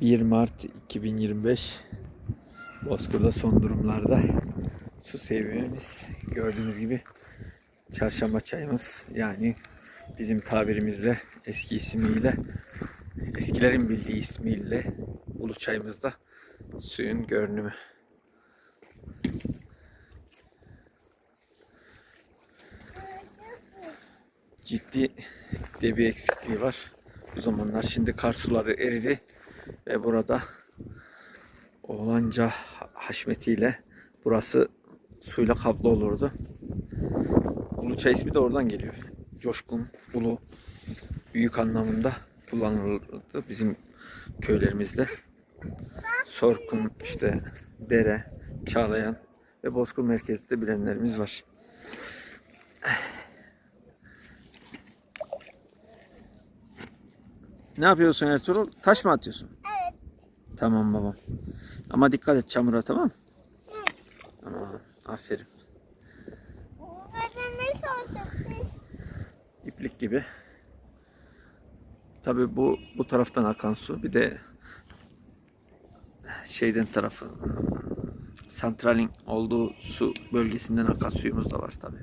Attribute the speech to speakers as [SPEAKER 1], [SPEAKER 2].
[SPEAKER 1] 1 Mart 2025 Bozkır'da son durumlarda su seviyemiz gördüğünüz gibi çarşamba çayımız yani bizim tabirimizle eski ismiyle eskilerin bildiği ismiyle ulu çayımızda suyun görünümü. Ciddi debi eksikliği var. Bu zamanlar şimdi kar suları eridi ve burada oğlanca haşmetiyle burası suyla kaplı olurdu. Uluçay ismi de oradan geliyor. Coşkun, ulu, büyük anlamında kullanılırdı bizim köylerimizde. Sorkun, işte dere, Çağlayan ve Bozkır merkezde bilenlerimiz var. Ne yapıyorsun Ertuğrul? Taş mı atıyorsun?
[SPEAKER 2] Evet.
[SPEAKER 1] Tamam babam. Ama dikkat et çamura tamam? Tamam. Aferin.
[SPEAKER 2] Öğretmenimiz olacak biz.
[SPEAKER 1] İplik gibi. Tabi bu bu taraftan akan su bir de şeyden tarafı santralin olduğu su bölgesinden akan suyumuz da var tabi.